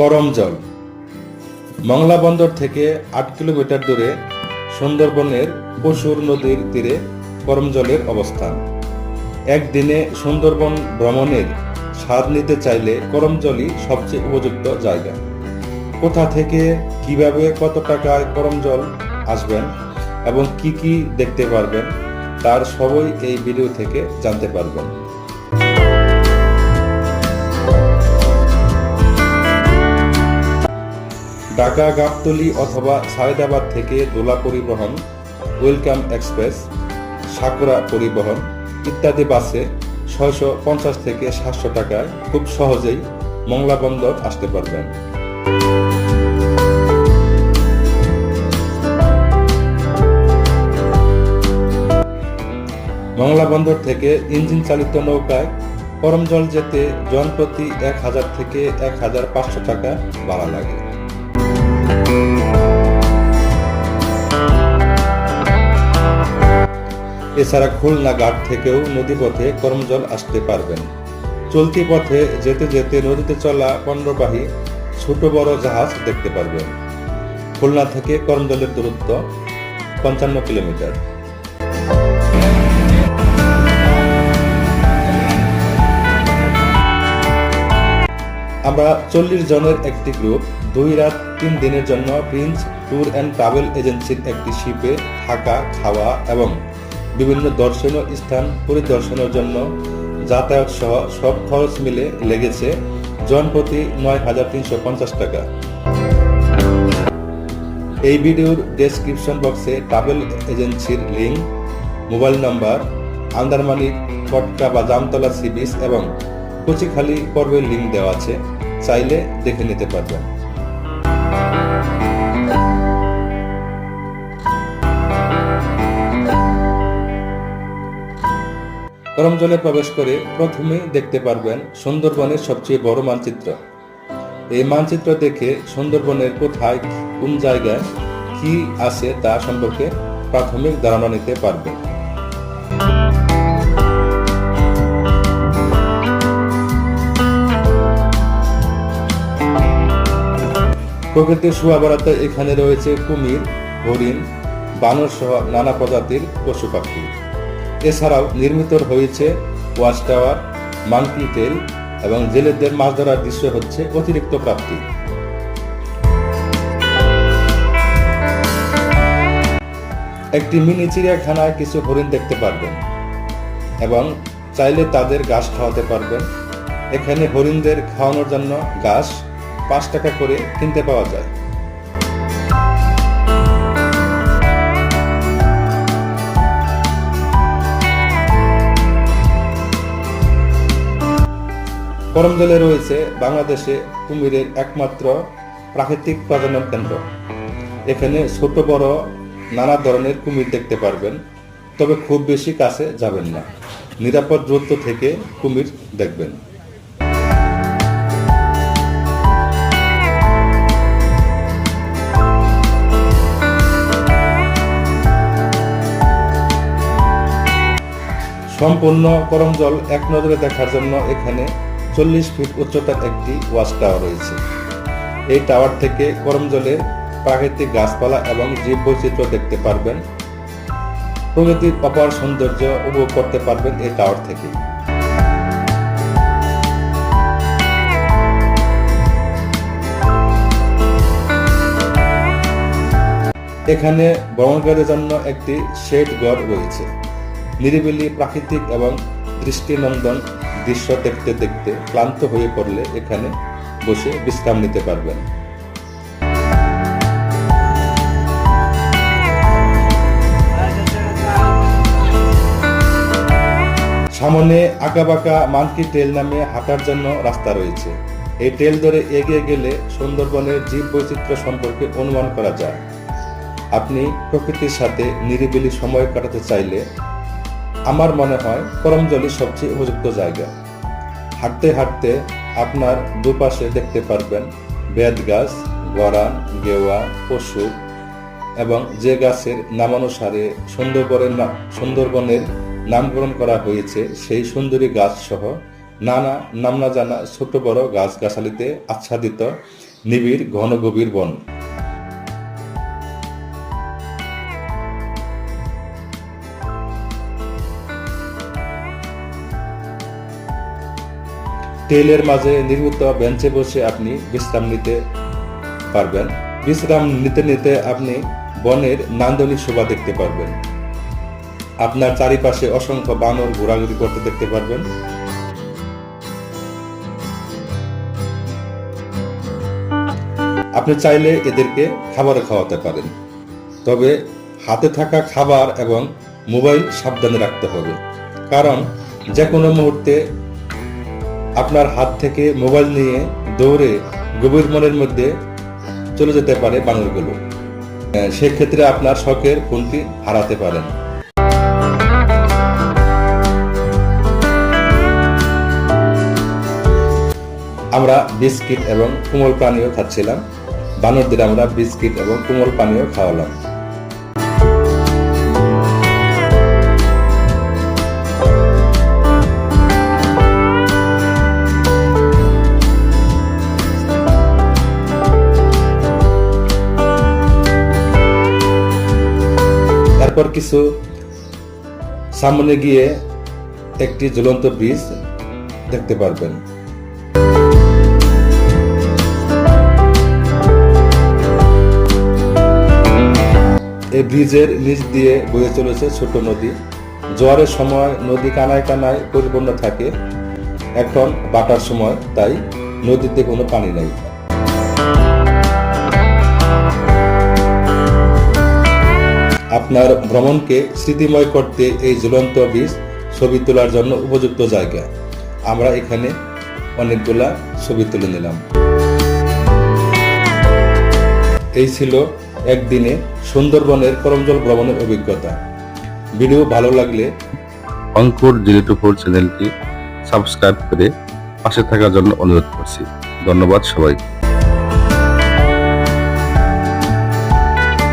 করমজল মংলা বন্দর থেকে আট কিলোমিটার দূরে সুন্দরবনের পশুর নদীর তীরে করমজলের অবস্থান। একদিনে সুন্দরবন ভ্রমণের স্বাদ নিতে চাইলে করমজলই সবচেয়ে উপযুক্ত জায়গা। কোথা থেকে কীভাবে কত টাকায় করমজল আসবেন এবং কি কি দেখতে পারবেন, তার সবই এই ভিডিও থেকে জানতে পারবেন। ঢাকা, গাবতলি অথবা সায়দাবাদ থেকে দোলা পরিবহন, ওয়েলকাম এক্সপ্রেস, সাকুরা পরিবহন ইত্যাদি বাসে ছয়শো পঞ্চাশ থেকে সাতশো টাকায় খুব সহজেই মংলা বন্দর আসতে পারবেন। মংলা বন্দর থেকে ইঞ্জিন চালিত নৌকায় করমজল যেতে জনপ্রতি এক হাজার থেকে এক হাজার পাঁচশো টাকা ভাড়া লাগে। এছাড়া খুলনা ঘাট থেকেও নদীপথে করমজল আসতে পারবেন। চলতি পথে যেতে যেতে নদীতে চলা পণ্যবাহী ছোট বড় জাহাজ দেখতে পারবেন। খুলনা থেকে করমজলের দূরত্ব পঞ্চান্ন কিলোমিটার। আমরা চল্লিশ জনের একটি গ্রুপ দুই রাত, তিন দিনের জন্য প্রিন্স ট্যুর অ্যান্ড ট্রাভেল এজেন্সির একটি শিপে থাকা, খাওয়া এবং বিভিন্ন দর্শনীয় স্থান পরিদর্শনের জন্য যাতায়াত সহ সব খরচ মিলে লেগেছে জনপ্রতি নয় হাজার তিনশো পঞ্চাশ টাকা। এই ভিডিওর ডেসক্রিপশন বক্সে ট্রাভেল এজেন্সির link mobile number Andharmanik, Katka বা জামতলা সি বিচ এবং কচিখালি পর্বের লিঙ্ক দেওয়া আছে। চাইলে দেখে নিতে পারবেন। গরম জলে প্রবেশ করে প্রথমে দেখতে পারবেন সুন্দরবনের সবচেয়ে বড় মানচিত্র। এই মানচিত্র দেখে সুন্দরবনের কোথায়, কোন জায়গায় কি আছে তা সম্পর্কে প্রাথমিক ধারণা নিতে পারবেন। প্রকৃতির বাড়াতে এখানে রয়েছে কুমির, হরিণ, বানর সহ নানা প্রজাতির পশু পাখি। এছাড়াও নির্মিত হয়েছে ওয়াচ টাওয়ার মাঙ্কি তেল এবং জেলেদের মাছ ধরার দৃশ্য হচ্ছে অতিরিক্ত প্রাপ্তি। একটি মিনি চিড়িয়াখানায় কিছু হরিণ দেখতে পারবেন এবং চাইলে তাদের ঘাস খাওয়াতে পারবেন। এখানে হরিণদের খাওয়ানোর জন্য ঘাস পাঁচ টাকা করে কিনতে পাওয়া যায়। করমজলে রয়েছে বাংলাদেশে কুমিরের একমাত্র প্রাকৃতিক প্রজনন কেন্দ্র। এখানে ছোট, বড়, নানা ধরনের কুমির দেখতে পারবেন, তবে খুব বেশি কাছে যাবেন না। নিরাপদ দূরত্ব থেকে কুমির দেখবেন। সম্পূর্ণ করমজল এক নজরে দেখার জন্য এখানে চল্লিশ ফিট উচ্চতার একটি ওয়াচ টাওয়ার রয়েছে। এই টাওয়ার থেকে করমজলের প্রাকৃতিক গাছপালা এবং জীব বৈচিত্র্য দেখতে পারবেন। প্রকৃতির অপার সৌন্দর্য উপভোগ করতে পারবেন এই টাওয়ার থেকে। এখানে ভ্রমণকারীদের জন্য একটি শেড ঘর রয়েছে। নিরিবিলি প্রাকৃতিক এবং দৃষ্টিনন্দন দৃশ্য দেখতে দেখতে ক্লান্ত হয়ে পড়লে এখানে বসে বিশ্রাম নিতে পারবেন। সামনে আঁকাবাঁকা মানকি ট্রেল নামে হাঁটার জন্য রাস্তা রয়েছে। এই ট্রেল ধরে এগিয়ে গেলে সুন্দরবনের জীব বৈচিত্র্য সম্পর্কে অনুমান করা যায়। আপনি প্রকৃতির সাথে নিরিবিলি সময় কাটাতে চাইলে আমার মনে হয় করমজলই সবচেয়ে উপযুক্ত জায়গা। হাঁটতে হাঁটতে আপনার দুপাশে দেখতে পারবেন বেদ গাছ গড়ান গেওয়া, পশু এবং যে গাছের নামানুসারে সুন্দরবনের সুন্দরবনের নামকরণ করা হয়েছে, সেই সুন্দরী গাছ সহ নানা নামনা জানা ছোট বড় গাছ গাছালিতে আচ্ছাদিত নিবিড় ঘন গভীর বন। টেলের মাঝে নির্মিত বেঞ্চে বসে আপনি বিশ্রাম নিতে পারবেন। বিশ্রাম নিতে নিতে আপনি বনের নান্দনিক শোভা দেখতে পারবেন। আপনার চারিপাশে অসংখ্য বানর ঘোরাঘুরি করতে দেখতে পারবেন। আপনি চাইলে এদেরকে খাবারও খাওয়াতে পারেন। তবে হাতে থাকা খাবার এবং মোবাইল সাবধানে রাখতে হবে। কারণ যে কোনো মুহূর্তে আপনার হাত থেকে মোবাইল নিয়ে দৌড়ে গভীর মনের মধ্যে চলে যেতে পারে বানরগুলো। সেক্ষেত্রে আপনার শখের ফোনটি হারাতে পারেন। আমরা বিস্কিট এবং কোমল পানীয় খাচ্ছিলাম। বানরদের আমরা বিস্কিট এবং কোমল পানীয় খাওয়ালাম। কিছু সামনে গিয়ে একটি ঝুলন্ত ব্রিজ দেখতে পারবেন। এই ব্রিজের নিচ দিয়ে বয়ে চলেছে ছোট নদী। জোয়ারের সময় নদী কানায় কানায় পরিপূর্ণ থাকে। এখন বাটার সময়, তাই নদীতে কোনো পানি নাই। আপনার ভ্রমণকে স্মৃতিময় করতে এই ঝুলন্ত বীজ ছবি তোলার জন্য উপযুক্ত জায়গা। আমরা এখানে অনেকগুলা ছবি তুলে নিলাম। এই ছিল একদিনে সুন্দরবনের করমজল ভ্রমণের অভিজ্ঞতা। ভিডিও ভালো লাগলে অঙ্কুর জিরো ফোর চ্যানেলটি সাবস্ক্রাইব করে পাশে থাকার জন্য অনুরোধ করছি। ধন্যবাদ সবাইকে।